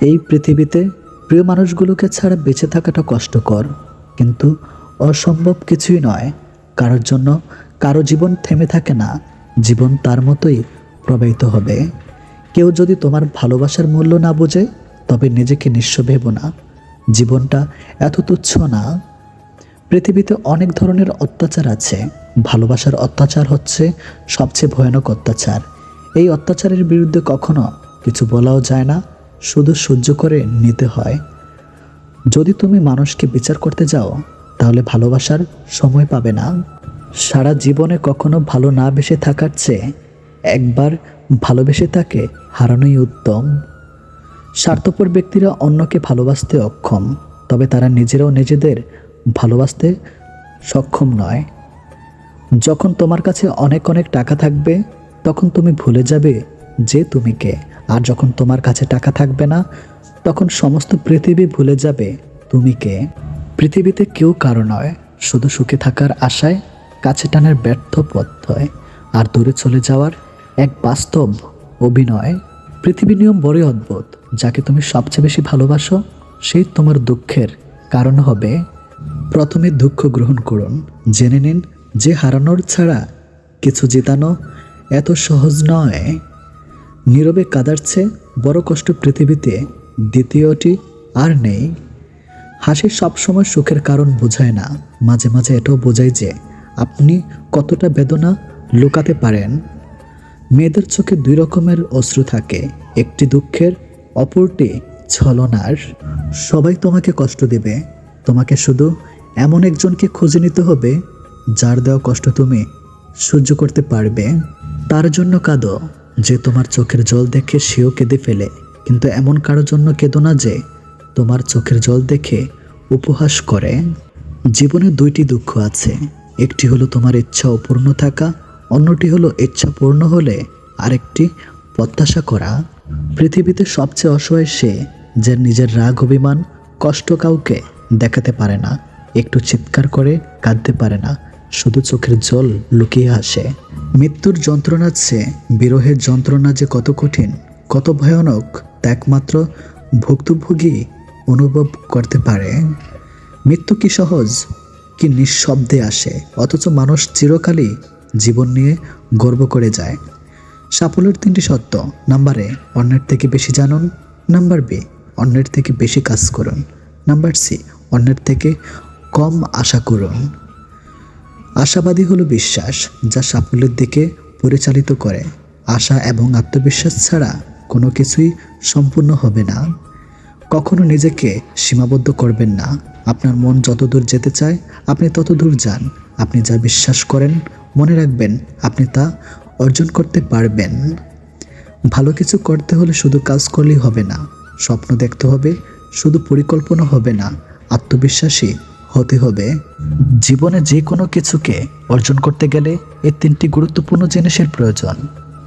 এই পৃথিবীতে প্রিয় মানুষগুলোকে ছাড়া বেঁচে থাকাটা কষ্টকর, কিন্তু অসম্ভব কিছুই নয়। কারোর জন্য কারও জীবন থেমে থাকে না, জীবন তার মতোই প্রবাহিত হবে। কেউ যদি তোমার ভালোবাসার মূল্য না বোঝে, তবে নিজেকে নিঃস্ব ভেবো না। জীবনটা এত তুচ্ছ না। পৃথিবীতে অনেক ধরনের অত্যাচার আছে। ভালোবাসার অত্যাচার হচ্ছে সবচেয়ে ভয়ানক অত্যাচার। এই অত্যাচারের বিরুদ্ধে কখনো কিছু বলাও যায় না শুধু সহ্য করে নিতে হয়। যদি তুমি মানুষকে বিচার করতে যাও, তাহলে ভালোবাসার সময় পাবে না। সারা জীবনে কখনো ভালো না বেসে থাকার চেয়ে একবার ভালোবেসে তাকে হারানোই উত্তম। স্বার্থপর ব্যক্তিরা অন্যকে ভালোবাসতে অক্ষম, তবে তারা নিজেরাও নিজেদের ভালোবাসতে সক্ষম নয়। যখন তোমার কাছে অনেক অনেক টাকা থাকবে, তখন তুমি ভুলে যাবে যে তুমি কে। আর যখন তোমার কাছে টাকা থাকবে না, তখন সমস্ত পৃথিবী ভুলে যাবে তুমি কে। পৃথিবীতে কেউ কারও নয়, শুধু সুখে থাকার আশায়, কাছে টানের ব্যর্থ পথ আর দূরে চলে যাওয়ার এক বাস্তব অভিনয়। পৃথিবী নিয়ম বড়ই অদ্ভুত, যাকে তুমি সবচেয়ে বেশি ভালোবাসো সেই তোমার দুঃখের কারণ হবে। প্রথমে দুঃখ গ্রহণ করুন, জেনে নিন যে হারানোর ছাড়া কিছু জেতানো এত সহজ নয়। নীরবে কাদার চেয়ে বড় কষ্ট পৃথিবীতে, দ্বিতীয়টি আর নেই। হাসি সবসময় সুখের কারণ বোঝায় না। মাঝে মাঝে এটাও বোঝায় যে আপনি কতটা বেদনা লুকাতে পারেন। মেয়েদের চোখে দুই রকমের অশ্রু থাকে, একটি দুঃখের, অপরটি ছলনার। সবাই তোমাকে কষ্ট দেবে। তোমাকে শুধু এমন একজনকে খুঁজে নিতে হবে, যার দেওয়া কষ্ট তুমি সহ্য করতে পারবে। তার জন্য কাঁদো। যে তোমার চোখের জল দেখে সেও কেঁদে ফেলে। কিন্তু এমন কারোর জন্য কেঁদো না যে, তোমার চোখের জল দেখে উপহাস করে। জীবনে দুইটি দুঃখ আছে। একটি হলো তোমার ইচ্ছা অপূর্ণ থাকা, অন্যটি হলো ইচ্ছা পূর্ণ হলে আরেকটি প্রত্যাশা করা। পৃথিবীতে সবচেয়ে অসহায় সে যে নিজের রাগ, অভিমান, কষ্ট কাউকে দেখাতে পারে না। একটু চিৎকার করে কাঁদতে পারে না। শুধু চোখের জল লুকিয়ে আসে। মৃত্যুর যন্ত্রণার চেয়ে বিরহের যন্ত্রণা যে কত কঠিন, কত ভয়ানক, তা একমাত্র ভুক্তভোগী অনুভব করতে পারে। মৃত্যু কি সহজ, কি নিঃশব্দে আসে, অথচ মানুষ চিরকালই জীবন নিয়ে গর্ব করে যায়। সাফল্যের তিনটি সত্য নাম্বার এ, অন্যের থেকে বেশি জানুন। নাম্বার বি, অন্যের থেকে বেশি কাজ করুন। নাম্বার সি, অন্যের থেকে কম আশা করুন। আশাবাদী হলো বিশ্বাস, যা সাফল্যের দিকে পরিচালিত করে। আশা এবং আত্মবিশ্বাস ছাড়া কোনো কিছুই সম্পূর্ণ হবে না। কখনো নিজেকে সীমাবদ্ধ করবেন না। আপনার মন যত দূর যেতে চায়, আপনি তত দূর যান। আপনি যা বিশ্বাস করেন, মনে রাখবেন, আপনি তা অর্জন করতে পারবেন। ভালো কিছু করতে হলে শুধু কাজ করলেই হবে না। স্বপ্ন দেখতে হবে, শুধু পরিকল্পনা হবে না। আত্মবিশ্বাসী হতে হবে। জীবনে যে কোনো কিছুকে অর্জন করতে গেলে এই তিনটি গুরুত্বপূর্ণ জিনিসের প্রয়োজন।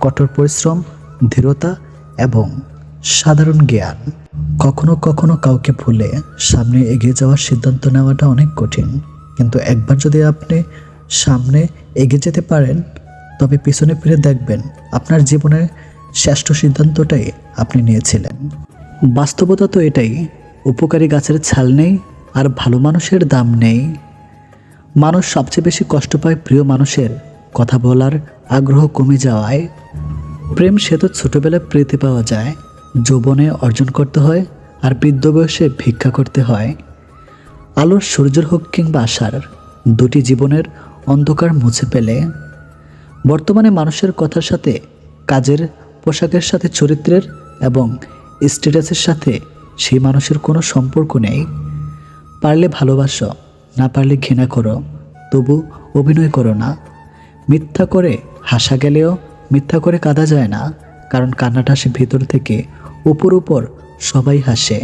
কঠোর পরিশ্রম দৃঢ়তা এবং সাধারণ জ্ঞান। কখনো কখনো কাউকে ভুলে সামনে এগিয়ে যাওয়ার সিদ্ধান্ত নেওয়াটা অনেক কঠিন। কিন্তু একবার যদি আপনি সামনে এগিয়ে যেতে পারেন, তবে পিছনে ফিরে দেখবেন আপনার জীবনের শ্রেষ্ঠ সিদ্ধান্তটাই আপনি নিয়েছিলেন। বাস্তবতা তো এটাই, উপকারী গাছের ছাল নেই আর ভালো মানুষের দাম নেই। মানুষ সবচেয়ে বেশি কষ্ট পায় প্রিয় মানুষের কথা বলার আগ্রহ কমে যাওয়ায়। প্রেম সে তো ছোটবেলায় প্রীতি পাওয়া যায়, যৌবনে অর্জন করতে হয় আর বৃদ্ধ বয়সে ভিক্ষা করতে হয়। আলোর সূর্যের হোক কিংবা আশার দুটি জীবনের অন্ধকার মুছে পেলে বর্তমানে মানুষের কথার সাথে, কাজের পোশাকের সাথে, চরিত্রের এবং স্ট্যাটাসের সাথে সেই মানুষের কোনো সম্পর্ক নেই। পারলে ভালোবাসো, না পারলে ঘৃণা করো, তবু অভিনয় করো না। মিথ্যা করে হাসা গেলেও মিথ্যা করে কাঁদা যায় না, কারণ কান্নাটা আসে ভেতর থেকে, উপর উপর সবাই হাসে।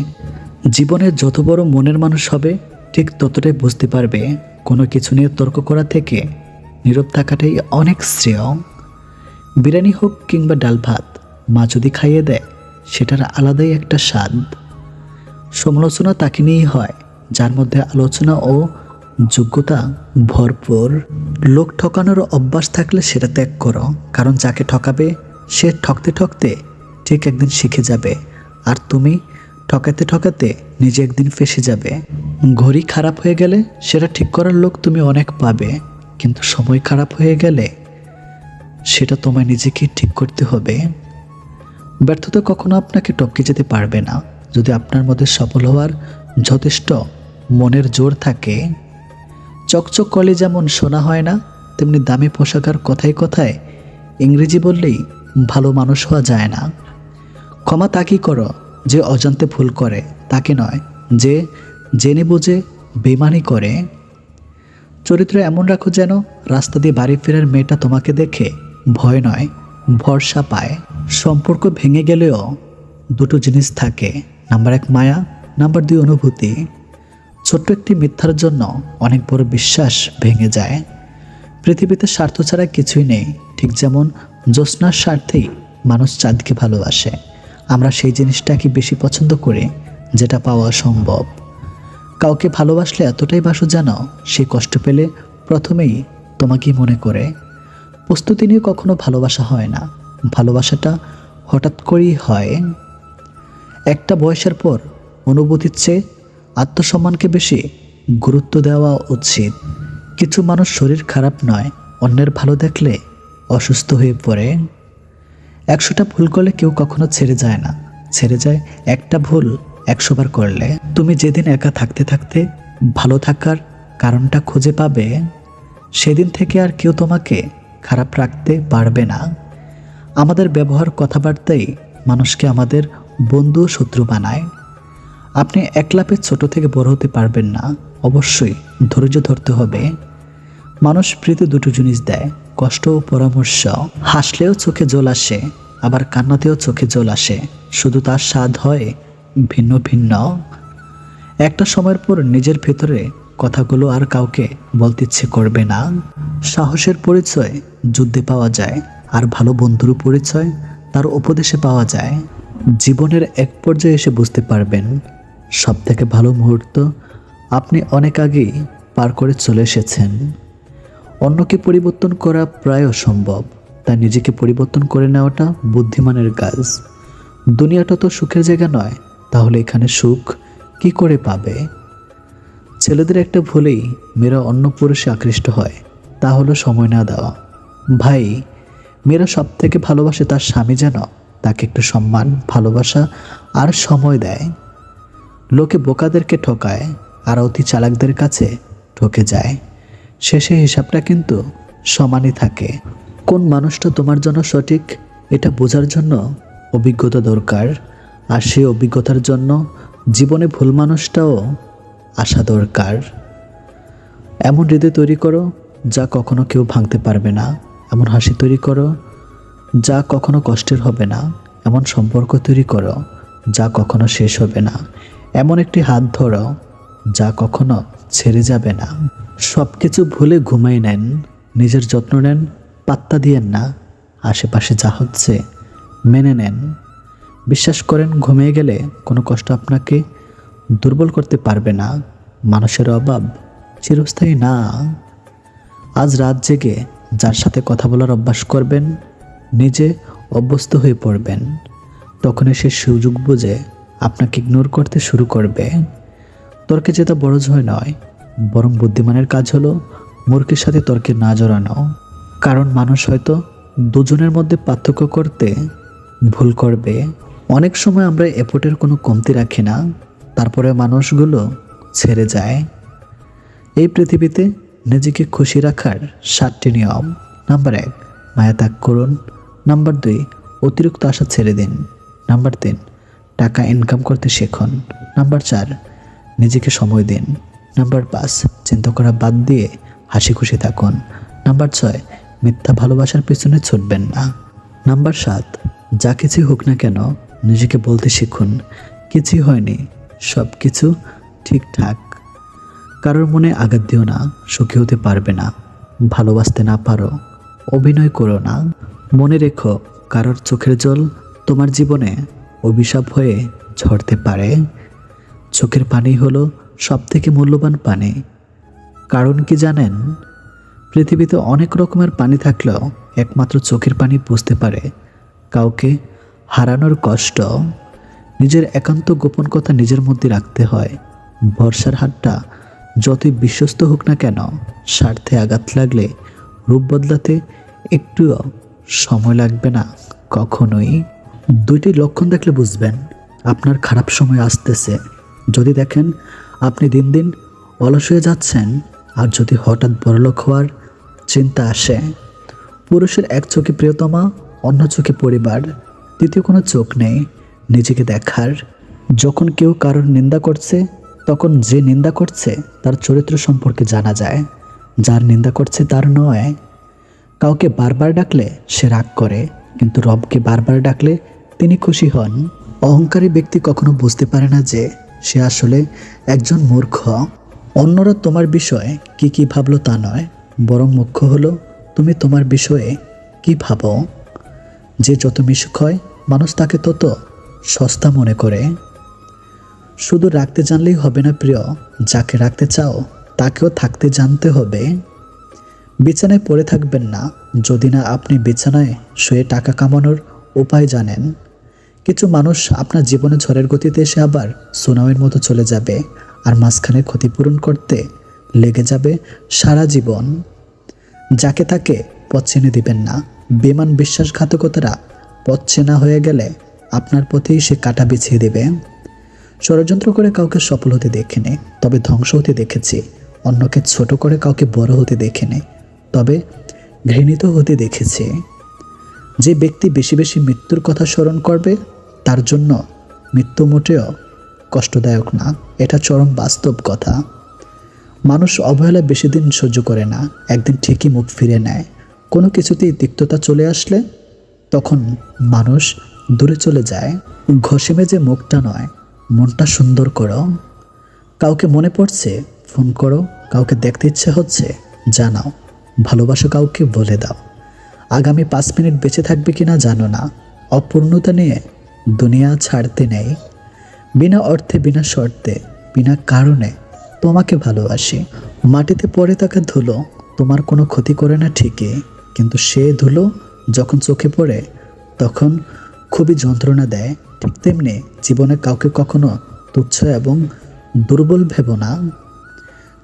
জীবনে যত বড় মনের মানুষ হবে, ঠিক ততটাই বুঝতে পারবে, কোনো কিছু নিয়ে তর্ক করা থেকে নীরব থাকাটাই অনেক শ্রেয়। বিরিয়ানি হোক কিংবা ডাল ভাত, মা যদি খাইয়ে দেয়, সেটার আলাদাই একটা স্বাদ। সমালোচনা তাকে নিয়েই হয় যার মধ্যে আলোচনা ও যোগ্যতা ভরপুর। লোক ঠকানোর অভ্যাস থাকলে সেটা ত্যাগ করো, কারণ যাকে ঠকাবে, সে ঠকতে ঠকতে ঠিক একদিন শিখে যাবে। আর তুমি ঠকাতে ঠকাতে নিজে একদিন ফেসে যাবে। ঘড়ি খারাপ হয়ে গেলে সেটা ঠিক করার লোক তুমি অনেক পাবে, কিন্তু সময় খারাপ হয়ে গেলে সেটা তোমায় নিজেকে ঠিক করতে হবে। ব্যর্থতা কখনো আপনাকে টপকে যেতে পারবে না। যদি আপনার মধ্যে সফল হওয়ার যথেষ্ট মনের জোর থাকে। চকচক কলে যেমন শোনা হয় না, তেমনি দামি পোশাক আর কথায় কথায় ইংরেজি বললেই ভালো মানুষ হওয়া যায় না। ক্ষমা তাকেই করো, যে অজান্তে ভুল করে তাকে নয়, যে জেনে বুঝে বেমানি করে। চরিত্র এমন রাখো যেন রাস্তা দিয়ে বাড়ি ফেরার মেয়েটা তোমাকে দেখে ভয় নয়, ভরসা পায়। সম্পর্ক ভেঙে গেলেও দুটো জিনিস থাকে, নাম্বার এক মায়া, নাম্বার দুই অনুভূতি। ছোট্ট একটি মিথ্যার জন্য অনেক বড় বিশ্বাস ভেঙে যায়। পৃথিবীতে স্বার্থ ছাড়া কিছুই নেই। ঠিক যেমন জ্যোৎস্নার স্বার্থেই মানুষ চাঁদকে ভালোবাসে। আমরা সেই জিনিসটাকে বেশি পছন্দ করি, যেটা পাওয়া সম্ভব। কাউকে ভালোবাসলে এতটাই বাসো যেন সে কষ্ট পেলে প্রথমেই তোমাকেই মনে করে। প্রস্তুতি নিয়ে কখনো ভালোবাসা হয় না। ভালোবাসাটা হঠাৎ করেই হয়। একটা বয়সের পর অনুভূতির চেয়ে আত্মসম্মানকে বেশি গুরুত্ব দেওয়া উচিত। কিছু মানুষ শরীর খারাপ নয়, অন্যের ভালো দেখলে অসুস্থ হয়ে পড়ে। একশোটা ভুল করলে কেউ কখনো ছেড়ে যায় না। ছেড়ে যায় একটা ভুল একশোবার করলে। তুমি যেদিন একা থাকতে থাকতে ভালো থাকার কারণটা খুঁজে পাবে। সেদিন থেকে আর কেউ তোমাকে খারাপ রাখতে পারবে না। আমাদের ব্যবহার কথাবার্তাই মানুষকে আমাদের বন্ধু শত্রু বানায়। আপনি একলাপে ছোট থেকে বড় হতে পারবেন না। অবশ্যই ধৈর্য ধরতে হবে। মানুষ প্রীতি দুটো জিনিস দেয়, কষ্ট ও পরামর্শ। হাসলেও চোখে জল আসে, আবার কান্নাতেও চোখে জল আসে। শুধু তার স্বাদ হয় ভিন্ন ভিন্ন। একটা সময়ের পর নিজের ভেতরে কথাগুলো আর কাউকে বলতে ইচ্ছে করবে না। সাহসের পরিচয় যুদ্ধে পাওয়া যায়, আর ভালো বন্ধুর পরিচয় তার উপদেশে পাওয়া যায়। জীবনের এক পর্যায়ে এসে বুঝতে পারবেন সব থেকে ভালো মুহূর্ত, আপনি অনেক আগেই পার করে চলে এসেছেন। অন্যকে পরিবর্তন করা প্রায় অসম্ভব, তাই নিজেকে পরিবর্তন করে নেওয়াটা বুদ্ধিমানের কাজ। দুনিয়াটা তো সুখের জায়গা নয়, তাহলে এখানে সুখ কি করে পাবে? ছেলেদের একটা ভুলেই মেয়েরা অন্য পুরুষে আকৃষ্ট হয়, তা হলো সময় না দেওয়া। ভাই, মেয়েরা সব থেকে ভালোবাসে তার স্বামী যেন, তাকে একটু সম্মান, ভালোবাসা আর সময় দেয়। লোকে বোকাদেরকে ঠকায়, আর অতি চালাকদের কাছে ঠকে যায়। শেষে হিসাবটা কিন্তু সমানই থাকে। কোন মানুষটা তোমার জন্য সঠিক, এটা বোঝার জন্য অভিজ্ঞতা দরকার, আর সেই অভিজ্ঞতার জন্য জীবনে ভুল মানুষটাও আসা দরকার। এমন হৃদয় তৈরি করো, যা কখনো কেউ ভাঙতে পারবে না। এমন হাসি তৈরি করো, যা কখনো কষ্টের হবে না। এমন সম্পর্ক তৈরি করো, যা কখনো শেষ হবে না। এমন একটি হাত ধরো যা কখনো ছেড়ে যাবে না। সব কিছু ভুলে ঘুমাই নেন, নিজের যত্ন নেন, পাত্তা দিয়েন না। আশেপাশে যা হচ্ছে মেনে নেন। বিশ্বাস করেন, ঘুমিয়ে গেলে কোনো কষ্ট আপনাকে দুর্বল করতে পারবে না। মানুষের অভাব চিরস্থায়ী না। আজ রাত জেগে যার সাথে কথা বলার অভ্যাস করবেন, নিজে অভ্যস্ত হয়ে পড়বেন। তখনই সে সুযোগ বুঝে আপনাকে ইগনোর করতে শুরু করবে। তর্কে যেটা বড় জয় নয়, বরং বুদ্ধিমানের কাজ হলো মূর্খের সাথে তর্কে না জড়ানো। কারণ মানুষ হয়তো দুজনের মধ্যে পার্থক্য করতে ভুল করবে। অনেক সময় আমরা এপোর্টের কোনো কমতি রাখি না তারপরে মানুষগুলো ছেড়ে যায়। এই পৃথিবীতে নিজেকে খুশি রাখার সাতটি নিয়ম। নাম্বার এক, মায়া ত্যাগ করুন। নাম্বার দুই, অতিরিক্ত আশা ছেড়ে দিন। নাম্বার তিন টাকা ইনকাম করতে শেখুন। নাম্বার চার, নিজেকে সময় দিন। নাম্বার পাঁচ, চিন্তা করা বাদ দিয়ে হাসি খুশি থাকুন। নাম্বার ছয়, মিথ্যা ভালোবাসার পেছনে ছুটবেন না। নাম্বার সাত, যা কিছুই হোক না কেন নিজেকে বলতে শিখুন। কিছুই হয়নি সব কিছু ঠিকঠাক। কারোর মনে আঘাত দিও না, সুখী হতে পারবে না। ভালোবাসতে না পারো, অভিনয় করো না। মনে রেখো, কারোর চোখের জল তোমার জীবনে অভিশাপ হয়ে ঝরতে পারে। চোখের পানি হলো সব থেকে মূল্যবান পানি। কারণ কি জানেন? পৃথিবীতে অনেক রকমের পানি থাকলেও একমাত্র চোখের পানি বুঝতে পারে। কাউকে হারানোর কষ্ট, নিজের একান্ত গোপন কথা নিজের মধ্যে রাখতে হয়। বর্ষার হাতটা যতই বিশ্বস্ত হোক না কেন, স্বার্থে আঘাত লাগলে রূপ বদলাতে একটুও সময় লাগবে না, কখনোই। দুইটি লক্ষণ দেখলে বুঝবেন। আপনার খারাপ সময় আসতেছে। যদি দেখেন, আপনি দিন দিন অলস হয়ে যাচ্ছেন, আর যদি হঠাৎ বড়লোক হওয়ার চিন্তা আসে, পুরুষের এক চোখে প্রিয়তমা, অন্য চোখে পরিবার, দ্বিতীয় কোনো চোখ নেই, নিজেকে দেখার। যখন কেউ কারোর নিন্দা করছে, তখন যে নিন্দা করছে, তার চরিত্র সম্পর্কে জানা যায়। যার নিন্দা করছে, তার নয়। কাউকে বারবার ডাকলে সে রাগ করে, কিন্তু রবকে বারবার ডাকলে তিনি খুশি হন। অহংকারী ব্যক্তি কখনো বুঝতে পারে না যে সে আসলে একজন মূর্খ। অন্যরা তোমার বিষয়ে কি কি ভাবলো তা নয়, বরং মুখ্য হলো তুমি তোমার বিষয়ে কি ভাবো। যে যত মিশুক হয়, মানুষ তাকে তত সস্তা মনে করে। শুধু রাখতে জানলেই হবে না প্রিয়, যাকে রাখতে চাও, তাকেও থাকতে জানতে হবে। বিছানায় পড়ে থাকবেন না, যদি না আপনি বিছানায় শুয়ে টাকা কামানোর উপায় জানেন। কিছু মানুষ আপনার জীবনে ঝড়ের গতিতে এসে আবার সুনামের মতো চলে যাবে আর মাঝখানে ক্ষতিপূরণ করতে লেগে যাবে সারা জীবন। যাকে তাকে পথ চিনে দিবেন না। বেমান বিশ্বাসঘাতকতারা পথ চেনা হয়ে গেলে আপনার পথেই সে কাটা বিছিয়ে দেবে। ষড়যন্ত্র করে কাউকে সফল হতে দেখিনি, তবে ধ্বংস হতে দেখেছি। অন্যকে ছোট করে কাউকে বড় হতে দেখিনি, তবে ঘৃণিত হতে দেখেছি। যে ব্যক্তি বেশি বেশি মৃত্যুর কথা স্মরণ করবে, তার জন্য মৃত্যু মোটেও কষ্টদায়ক না। এটা চরম বাস্তব কথা। মানুষ অবহেলা বেশি দিন সহ্য করে না, একদিন ঠিকই মুখ ফিরে নেয়। কোনো কিছুতেই তিক্ততা চলে আসলে তখন মানুষ দূরে চলে যায়। ঘষে মেজে মুখটা নয়, মনটা সুন্দর করো। কাউকে মনে পড়ছে, ফোন করো। কাউকে দেখতে ইচ্ছে হচ্ছে, জানাও। ভালোবাসো কাউকে বলে দাও। আগামী পাঁচ মিনিট বেঁচে থাকবে কিনা জানো না। অপূর্ণতা নিয়ে দুনিয়া ছাড়তে নেই। বিনা অর্থে, বিনা শর্তে, বিনা কারণে তোমাকে ভালোবাসি। মাটিতে পড়ে তাকে ধুলো তোমার কোনো ক্ষতি করে না ঠিকই, কিন্তু সে ধুলো যখন চোখে পড়ে, তখন খুবই যন্ত্রণা দেয়। ঠিক তেমনি জীবনে কাউকে কখনো তুচ্ছ এবং দুর্বল ভেব না।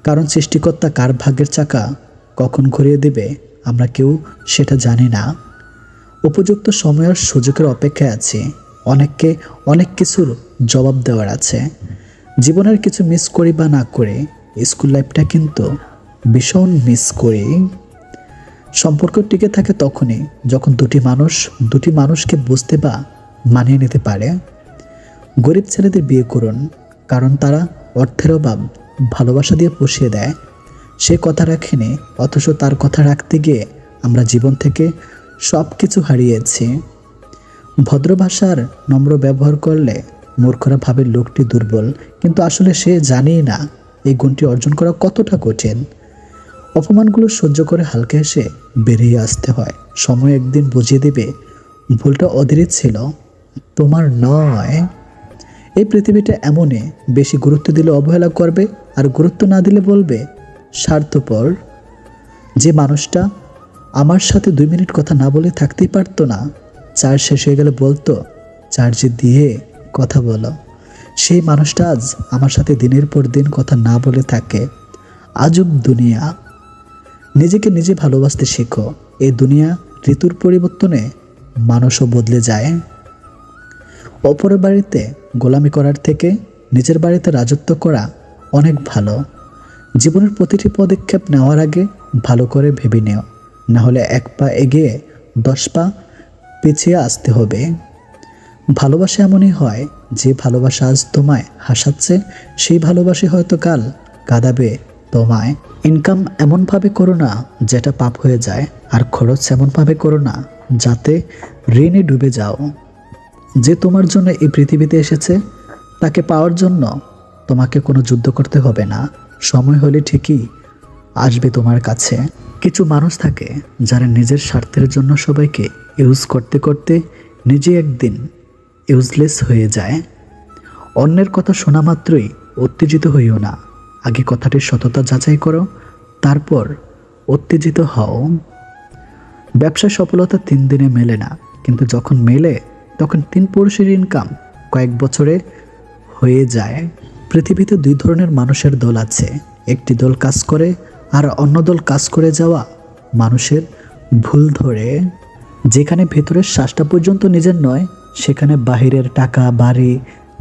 কারণ সৃষ্টিকর্তা কার ভাগ্যের চাকা কখন ঘুরিয়ে দেবে? আমরা কেউ সেটা জানি না। উপযুক্ত সময়ের সুযোগের অপেক্ষায় আছি। অনেককে অনেক কিছুর জবাব দেওয়ার আছে। জীবনের কিছু মিস করি বা না করে স্কুল লাইফটা কিন্তু ভীষণ মিস করি। সম্পর্ক টিকে থাকে তখনই যখন দুটি মানুষ দুটি মানুষকে বুঝতে বা মানিয়ে নিতে পারে। গরিব ছেলেদের বিয়ে করুন, কারণ তারা অর্থের অভাব, ভালোবাসা দিয়ে পুষিয়ে দেয়। সে কথা রাখেনি, অথচ তার কথা রাখতে গিয়ে আমরা জীবন থেকে সব কিছু হারিয়েছি। ভদ্র ভাষার নম্র ব্যবহার করলে মূর্খরা ভাবে লোকটি দুর্বল, কিন্তু আসলে সে জানেই না এই গুণটি অর্জন করা কতটা কঠিন। অপমানগুলো সহ্য করে হালকা এসে বেরিয়ে আসতে হয়। সময় একদিন বুঝিয়ে দেবে, ভুলটা অধীরের ছিল। তোমার নয়। এই পৃথিবীটা এমনই, বেশি গুরুত্ব দিলে অবহেলা করবে, আর গুরুত্ব না দিলে বলবে স্বার্থপর। যে মানুষটা আমার সাথে দুই মিনিট কথা না বলে থাকতেই পারতো না চার্জ শেষ হয়ে গেলে বলতো চার্জে দিয়ে কথা বলো। সেই মানুষটা আজ আমার সাথে দিনের পর দিন কথা না বলে থাকে। আজব দুনিয়া। নিজেকে নিজে ভালোবাসতে শেখো। এই দুনিয়া ঋতুর পরিবর্তনে মানুষও বদলে যায়। অপরের বাড়িতে গোলামি করার থেকে নিজের বাড়িতে রাজত্ব করা অনেক ভালো। জীবনের প্রতিটি পদক্ষেপ নেওয়ার আগে ভালো করে ভেবে নেও। না হলে এক পা এগিয়ে দশ পা পিছিয়ে আসতে হবে। ভালোবাসা এমনই হয়, যে ভালোবাসা আজ তোমায় হাসাচ্ছে, সেই ভালোবাসি হয়তো কাল কাঁদাবে তোমায়। ইনকাম এমনভাবে করো না, যেটা পাপ হয়ে যায়, আর খরচ এমনভাবে করো না, যাতে ঋণে ডুবে যাও। যে তোমার জন্য এই পৃথিবীতে এসেছে, তাকে পাওয়ার জন্য তোমাকে কোনো যুদ্ধ করতে হবে না। সময় হলে ঠিকই আসবে তোমার কাছে। কিছু মানুষ থাকে যারা নিজের স্বার্থের জন্য সবাইকে ইউজ করতে করতে নিজে একদিন ইউজলেস হয়ে যায়। অন্যের কথা শোনা মাত্রই উত্তেজিত হইও না। আগে কথাটির সততা যাচাই করো, তারপর উত্তেজিত হও। ব্যবসায় সফলতা তিন দিনে মেলে না, কিন্তু যখন মেলে, তখন তিন পুরুষের ইনকাম কয়েক বছরে হয়ে যায়। পৃথিবীতে দুই ধরনের মানুষের দল আছে। একটি দল কাজ করে আর অন্য দল কাজ করে যাওয়া। মানুষের ভুল ধরে। যেখানে ভেতরের শ্বাসটা পর্যন্ত নিজের নয়, সেখানে বাহিরের টাকা, বাড়ি,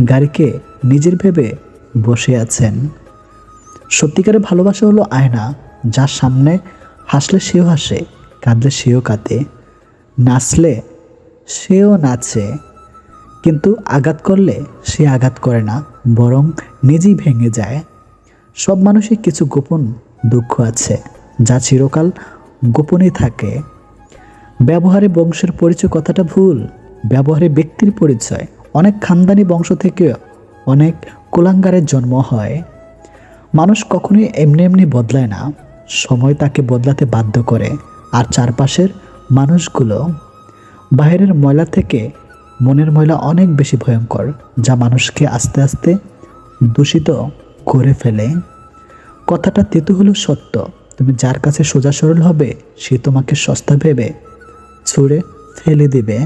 গাড়িকে নিজের ভেবে বসে আছেন। সত্যিকারের ভালোবাসা হলো আয়না যার সামনে হাসলে সেও হাসে, কাঁদলে সেও কাঁদে। নাচলে সেও নাচে। কিন্তু আঘাত করলে সে আঘাত করে না, বরং নিজেই ভেঙে যায়। সব মানুষের কিছু গোপন দুঃখ আছে, যা চিরকাল গোপনে থাকে। ব্যবহারে বংশের পরিচয় কথাটা ভুল, ব্যবহারে ব্যক্তির পরিচয়। অনেক খানদানি বংশ থেকে অনেক কুলাঙ্গারের জন্ম হয়। মানুষ কখনোই এমনি এমনি বদলায় না, সময় তাকে বদলাতে বাধ্য করে। আর চারপাশের মানুষগুলো বাইরের ময়লা থেকে মনের ময়লা অনেক বেশি ভয়ঙ্কর, যা মানুষকে আস্তে আস্তে দূষিত করে ফেলে। কথাটা তেতু হলো সত্য। তুমি যার কাছে সোজা সরল হবে, সে তোমাকে সস্তা ভেবে ছুঁড়ে ফেলে দেবে।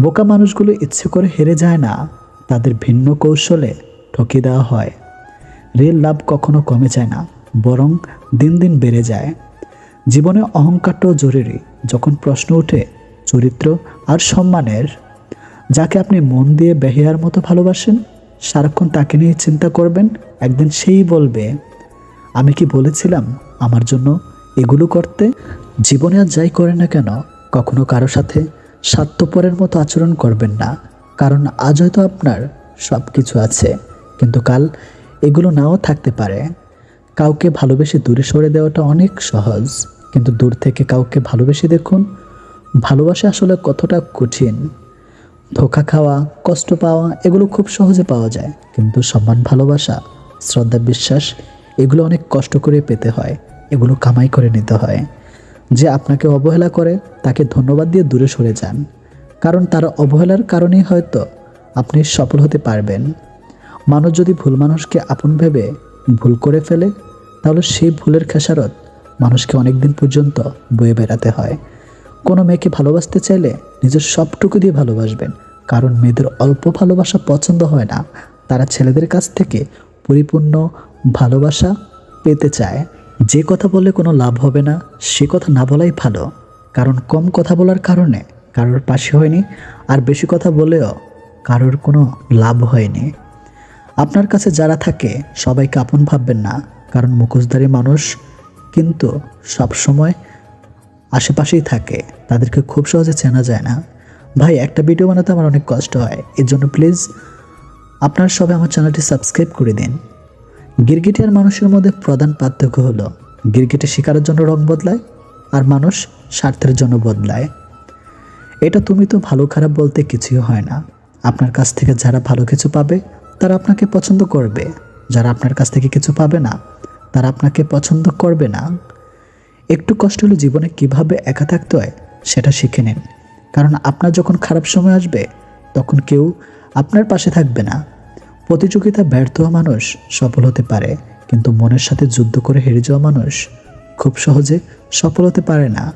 বোকা মানুষগুলো ইচ্ছে করে হেরে যায় না, তাদের ভিন্ন কৌশলে ঠকিয়ে দেওয়া হয়। রেল লাভ কখনো কমে যায় না, বরং দিন দিন বেড়ে যায়। জীবনে অহংকারটাও জরুরি, যখন প্রশ্ন ওঠে, চরিত্র আর সম্মানের যাকে আপনি মন দিয়ে বেহিয়ার মতো ভালোবাসেন, সারাক্ষণ তাকে নিয়ে চিন্তা করবেন, একদিন সেই বলবে, আমি কি বলেছিলাম আমার জন্য এগুলো করতে? জীবনে আর যাই করে না কেন, কখনো কারও সাথে স্বার্থপরের মতো আচরণ করবেন না, কারণ আজ হয়তো আপনার সব কিছু আছে, কিন্তু কাল এগুলো নাও থাকতে পারে। কাউকে ভালোবেসে দূরে সরে দেওয়াটা অনেক সহজ, কিন্তু দূর থেকে কাউকে ভালোবেসে দেখুন, ভালোবাসা আসলে কতটা কঠিন। ধোকা খাওয়া, কষ্ট পাওয়া, এগুলো খুব সহজে পাওয়া যায়। কিন্তু সম্মান, ভালোবাসা, শ্রদ্ধা, বিশ্বাস, এগুলো অনেক কষ্ট করে পেতে হয়। এগুলো কামাই করে নিতে হয়। যে আপনাকে অবহেলা করে, তাকে ধন্যবাদ দিয়ে দূরে সরে যান। কারণ তার অবহেলার কারণেই হয়তো আপনি সফল হতে পারবেন। মানুষ যদি ভুল মানুষকে আপন ভেবে ভুল করে ফেলে, তাহলে সেই ভুলের খেসারত মানুষকে অনেক দিন পর্যন্ত বয়ে বেড়াতে হয়। কোনো মেয়েকে ভালোবাসতে চাইলে নিজের সবটুকু দিয়ে ভালোবাসবেন। কারণ মেয়েদের অল্প ভালোবাসা পছন্দ হয় না। তারা ছেলেদের কাছ থেকে পরিপূর্ণ ভালোবাসা পেতে চায়। যে কথা বললে কোনো লাভ হবে না, সে কথা না বলাই ভালো। কারণ কম কথা বলার কারণে কারোর পাশে হয়নি, আর বেশি কথা বলেও কারোর কোনো লাভ হয়নি। আপনার কাছে যারা থাকে, সবাইকে আপন ভাববেন না। কারণ মুখোশধারী মানুষ কিন্তু সব সময় আশেপাশেই থাকে, তাদেরকে খুব সহজে চেনা যায় না। ভাই, একটা ভিডিও বানাতে আমার অনেক কষ্ট হয় এর জন্য প্লিজ আপনার সবাই আমার চ্যানেলটি সাবস্ক্রাইব করে দিন। গিরগিটি আর মানুষের মধ্যে প্রধান পার্থক্য হলো, গিরগিটি শিকারের জন্য রং বদলায় আর মানুষ স্বার্থের জন্য বদলায়। এটা তুমি তো ভালো খারাপ বলতে কিছুই হয় না। আপনার কাছ থেকে যারা ভালো কিছু পাবে, তারা আপনাকে পছন্দ করবে। যারা আপনার কাছ থেকে কিছু পাবে না, তারা আপনাকে পছন্দ করবে না। একটু কষ্ট হলে জীবনে কীভাবে একা থাকতে হয়, সেটা শিখে নিন। কারণ আপনার যখন খারাপ সময় আসবে, তখন কেউ আপনার পাশে থাকবে না। প্রতিযোগিতা ব্যর্থ হওয়া মানুষ সফল হতে পারে, কিন্তু মনের সাথে যুদ্ধ করে হেরে যাওয়া মানুষ খুব সহজে সফল হতে পারে না।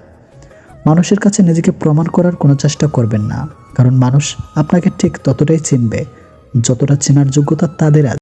মানুষের কাছে নিজেকে প্রমাণ করার কোনো চেষ্টা করবেন না, কারণ মানুষ আপনাকে ঠিক ততটাই চিনবে, যতটা চেনার যোগ্যতা তাদের আছে।